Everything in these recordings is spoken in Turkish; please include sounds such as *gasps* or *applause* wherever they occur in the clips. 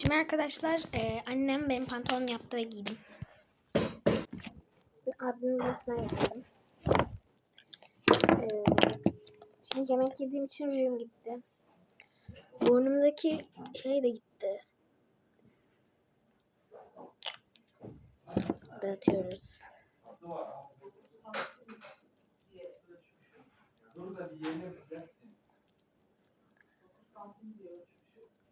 Şimdi arkadaşlar e, annem benim pantolon yaptı ve giydim. Şimdi abimin odasına geldim. E, şimdi yemek yediğim için rujum gitti. Burnumdaki şey de gitti. Dağıtıyoruz.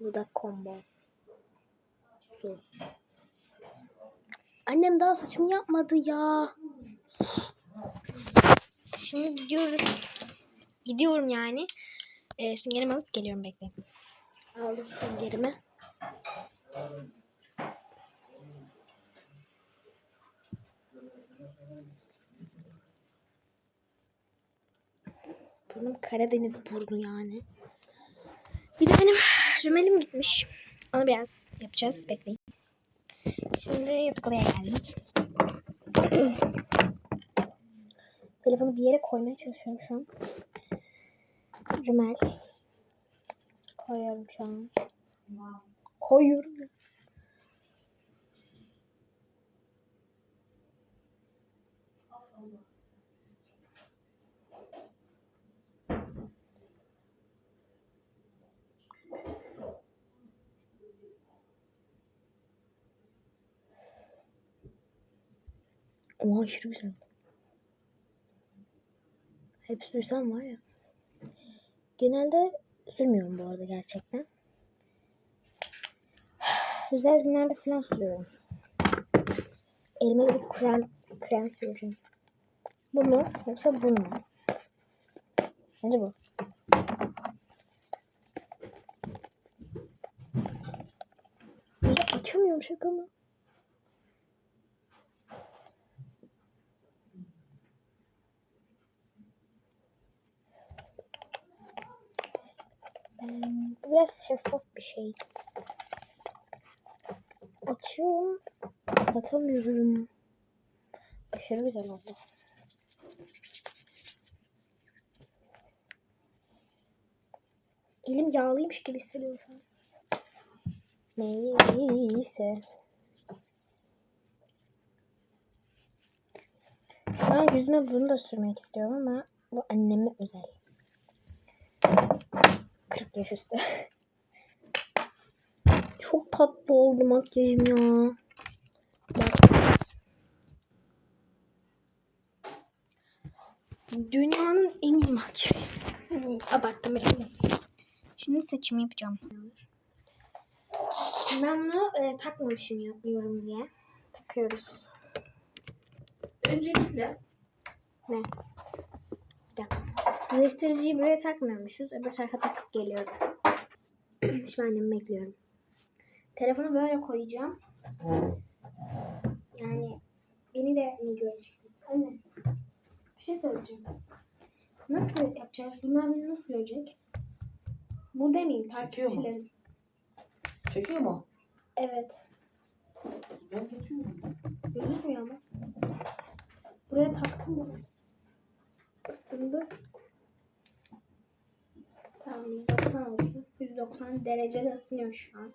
Kalbi. Dudak combo. Su. Annem daha saçımı yapmadı ya. Şimdi gidiyoruz. Gidiyorum yani. Ee, süngerimi alıp geliyorum bekleyin. Aldım süngerimi. Burnum Karadeniz burnu yani. Bir de benim rümelim gitmiş. Onu biraz yapacağız. Bekleyin. Şimdi yatak geldim. *clears throat* Telefonu bir yere koymaya çalışıyorum şu an. Rümel. Koyuyorum şu an. Koyuyorum. Oha aşırı güzel. Hep sürsem var ya. Genelde sürmüyorum bu arada gerçekten. *sighs* Özel günlerde falan sürüyorum. Elime bir krem, krem süreceğim. Bu mu yoksa bu mu? Bence bu. Açamıyorum şaka mı? Biraz şeffaf bir şey. Açıyorum. Kapatamıyorum. Aşırı güzel oldu. Elim yağlıymış gibi hissediyorum. Neyse. Şu an yüzüme bunu da sürmek istiyorum ama bu anneme özel. 40 yaş üstü. *laughs* Çok tatlı oldu makyajım ya. Bak. Dünyanın en iyi makyajı. Hmm, Abarttım biraz. Şimdi saçımı yapacağım. Ben bunu e, takmamışım yapıyorum diye. Takıyoruz. Öncelikle Ne? Bir dakika. Düzleştiriciyi buraya takmıyormuşuz. Öbür tarafa takıp geliyorum. *clears throat* Şimdi annemi bekliyorum. Telefonu böyle koyacağım. Yani beni de ne göreceksiniz? Anne. Bir şey söyleyeceğim. Nasıl yapacağız? Bunlar beni nasıl görecek? Bu demeyeyim Çekiyor mu? takipçilerim. çekiyor mu? Evet. Ben geçiyorum. Gözükmüyor ama. Buraya taktım mı? Isındı. Tamam 190 olsun. 190 derecede ısınıyor şu an.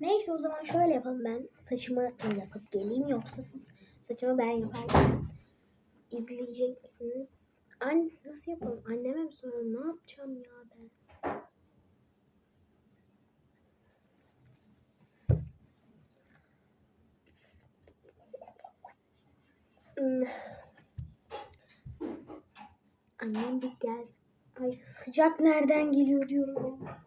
Neyse o zaman şöyle yapalım ben saçımı yapıp geleyim yoksa siz saçımı ben yaparken izleyecek misiniz? An nasıl yapalım? Anneme mi soralım? Ne yapacağım ya ben? Annem bir gelsin. Ay sıcak nereden geliyor diyorum ya.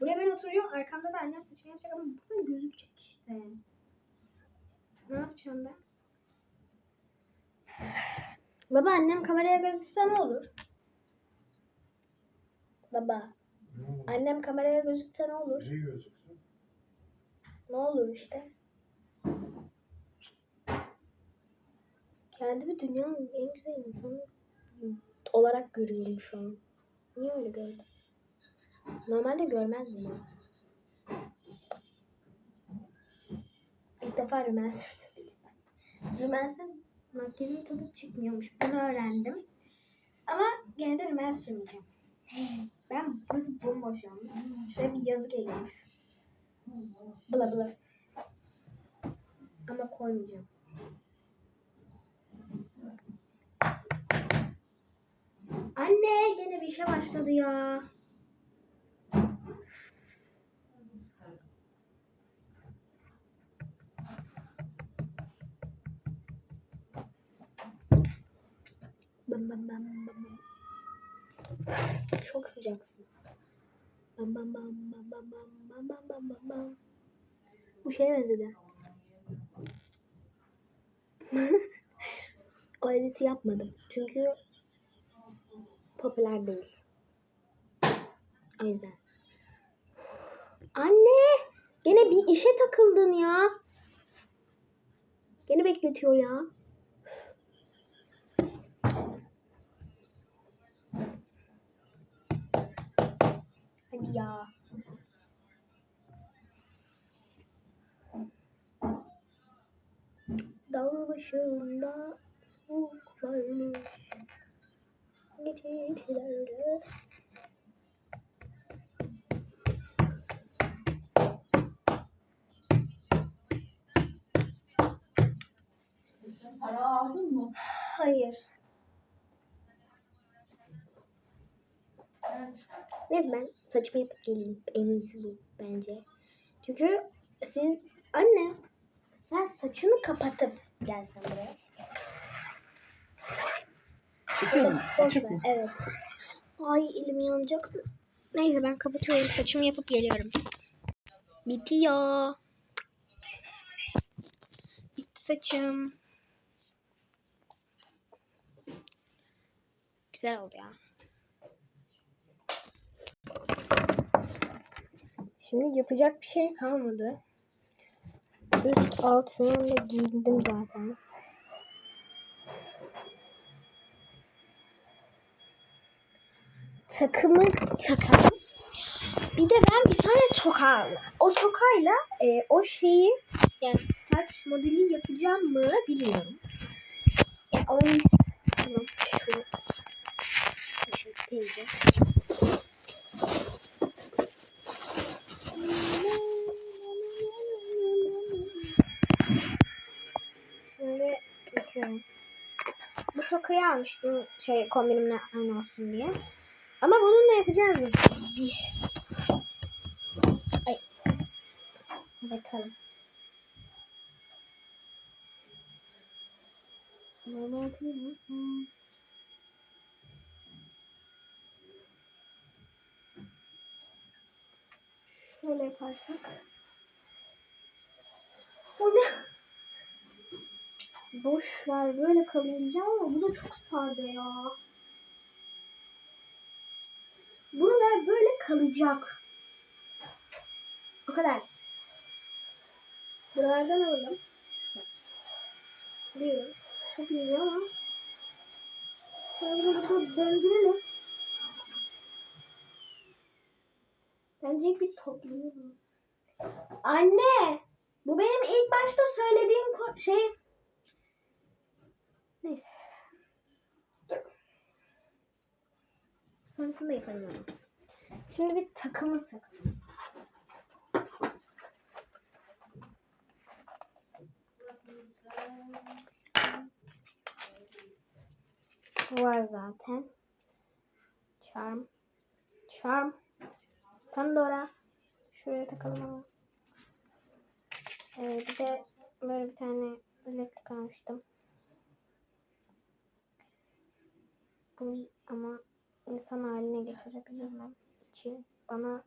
Buraya ben oturuyorum. Arkamda da annem saçımı yapacak ama buradan gözükecek işte. Ne yapacağım ben? Baba annem kameraya gözükse ne olur? Baba annem kameraya gözükse ne olur? İyi gözüksün. Ne olur işte? Kendimi dünyanın en güzel insanı olarak görüyorum şu an. Niye öyle gördüm? Normalde görmezdim ben. İlk defa rümen sürdüm. Rümensiz *laughs* makyajın tadı çıkmıyormuş. Bunu öğrendim. Ama gene de rümen sürmeyeceğim. *gasps* Ben burası bomboş yalnız. Şuraya bir yazı geliyormuş. Bla bla. Ama koymayacağım. Anne gene bir işe başladı ya. Bam bam bam bam. Çok sıcaksın. Bam bam bam bam bam bam bam bam bam bam. Bu şeye benzedi. o editi yapmadım. Çünkü popüler değil. O yüzden. Anne! Gene bir işe takıldın ya. Gene bekletiyor ya. Hadi ya. Dağ başında soğuk varmış. Geçitilerde. Para aldın mı? Hayır. Neyse ben saçımı yapıp geleyim. En iyisi bu bence. Çünkü siz anne sen saçını kapatıp gelsen buraya. Çekiyor mu? Boş Açık ver. mı? Evet. Ay elim yanacak. Neyse ben kapatıyorum. Saçımı yapıp geliyorum. Bitiyor. Bitti saçım. Güzel oldu ya. Şimdi yapacak bir şey kalmadı. Üst alt falan da giyindim zaten. Takımı takalım. Bir de ben bir tane toka. O tokayla e, o şeyi yani saç modeli yapacağım mı bilmiyorum. Ya onun tamam şu. Şimdi bakıyorum. Bu tokayı almıştım şey kombinimle aynı olsun diye. Ama bununla yapacağız mı? Ay. Bakalım. Şöyle yaparsak. O ne? Boş ver böyle kalın diyeceğim ama bu da çok sade ya. Buralar böyle kalacak. O kadar. Buralardan alalım. Diyorum. Çok iyi ama. Sonra burada döndürelim. Bence bir toplayalım. Anne! Bu benim ilk başta söylediğim şey. Neyse. Sonrasında yapalım onu. Şimdi bir takımı tak. Var zaten. Charm. Charm. Pandora. Şuraya takalım ama. Ee, bir de böyle bir tane bileklik almıştım. Bunu ama insan haline getirebilmem için bana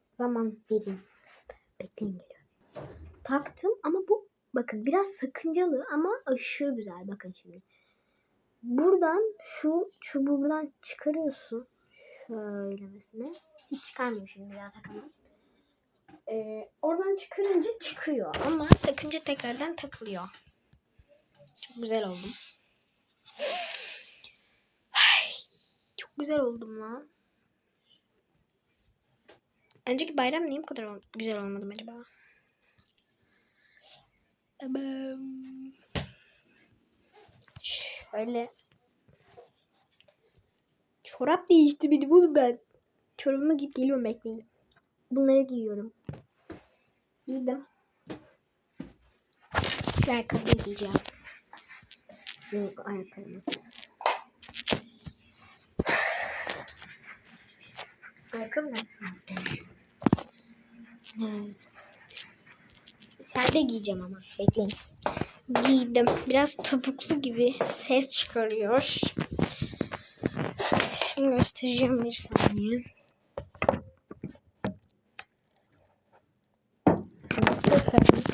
zaman verin. Bekleyin geliyorum. Taktım ama bu bakın biraz sakıncalı ama aşırı güzel. Bakın şimdi. Buradan şu çubuğu buradan çıkarıyorsun. Şöylemesine. Hiç çıkarmıyor şimdi ya takamam. Ee, oradan çıkarınca çıkıyor ama takınca tekrardan takılıyor. Çok güzel oldum. Çok güzel oldum lan. Önceki bayram niye bu kadar ol- güzel olmadım acaba? Şöyle. Çorap değişti beni bunu ben. Çorabımı giyip geliyorum bekleyin. Bunları giyiyorum. Giydim. Şu ayakkabıyı giyeceğim. Şu ayakkabımı. Ayakkabı ne? Hmm. Giyeceğim ama. Bekleyin. Giydim. Biraz topuklu gibi ses çıkarıyor. Şimdi göstereceğim bir saniye. Nasıl göstereyim?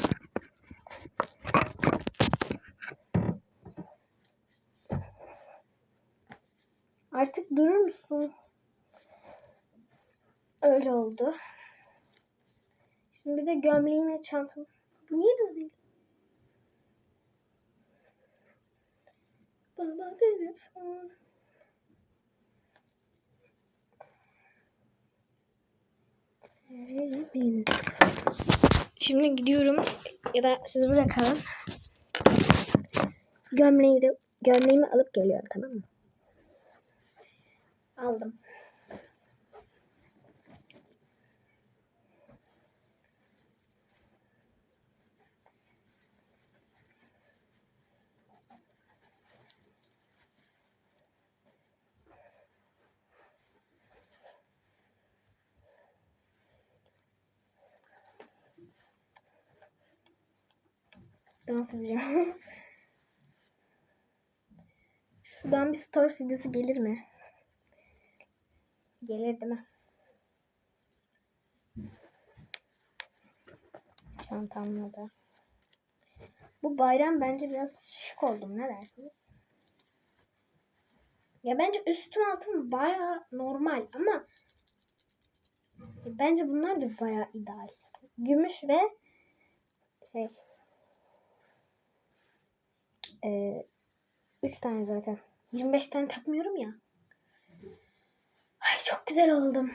Artık durur musun? Öyle oldu. Şimdi bir de gömleğimle çantam. Bu niye düz değil? Baba telefon. Şimdi gidiyorum ya da siz burada kalın. Gömleği de gömleğimi alıp geliyorum tamam mı? Aldım. Dans edeceğim. *laughs* Şuradan bir story videosu gelir mi? Gelir değil mi? Çantamla da. Bu bayram bence biraz şık oldum. Ne dersiniz? Ya bence üstüm altım baya normal ama bence bunlar da baya ideal. Gümüş ve şey ee, 3 tane zaten. 25 tane takmıyorum ya. Ay çok güzel oldum.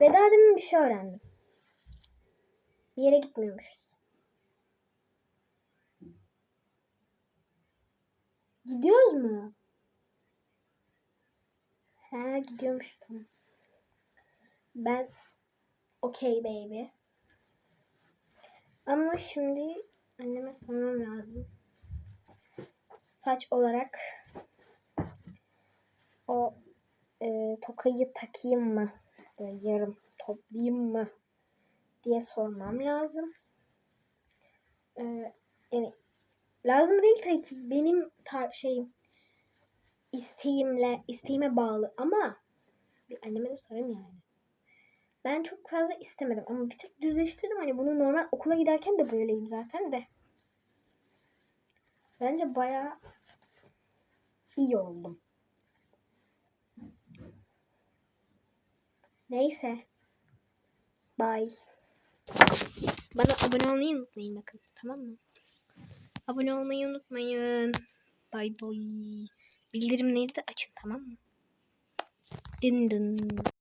Ve daha demin bir şey öğrendim. Bir yere gitmiyormuşuz. Gidiyoruz mu? He gidiyormuş tamam. Ben okey baby. Ama şimdi anneme sormam lazım. Saç olarak o e, tokayı takayım mı? Böyle yarım toplayayım mı? diye sormam lazım. E, yani lazım değil tabii ki. Benim tar şeyim isteğimle isteğime bağlı ama bir anneme de sorayım yani. Ben çok fazla istemedim ama bir tek düzleştirdim. Hani bunu normal okula giderken de böyleyim zaten de. Bence bayağı iyi oldum. Neyse. Bye. Bana abone olmayı unutmayın bakın. Tamam mı? Abone olmayı unutmayın. Bye bye. Bildirimleri de açın tamam mı? Dın dın.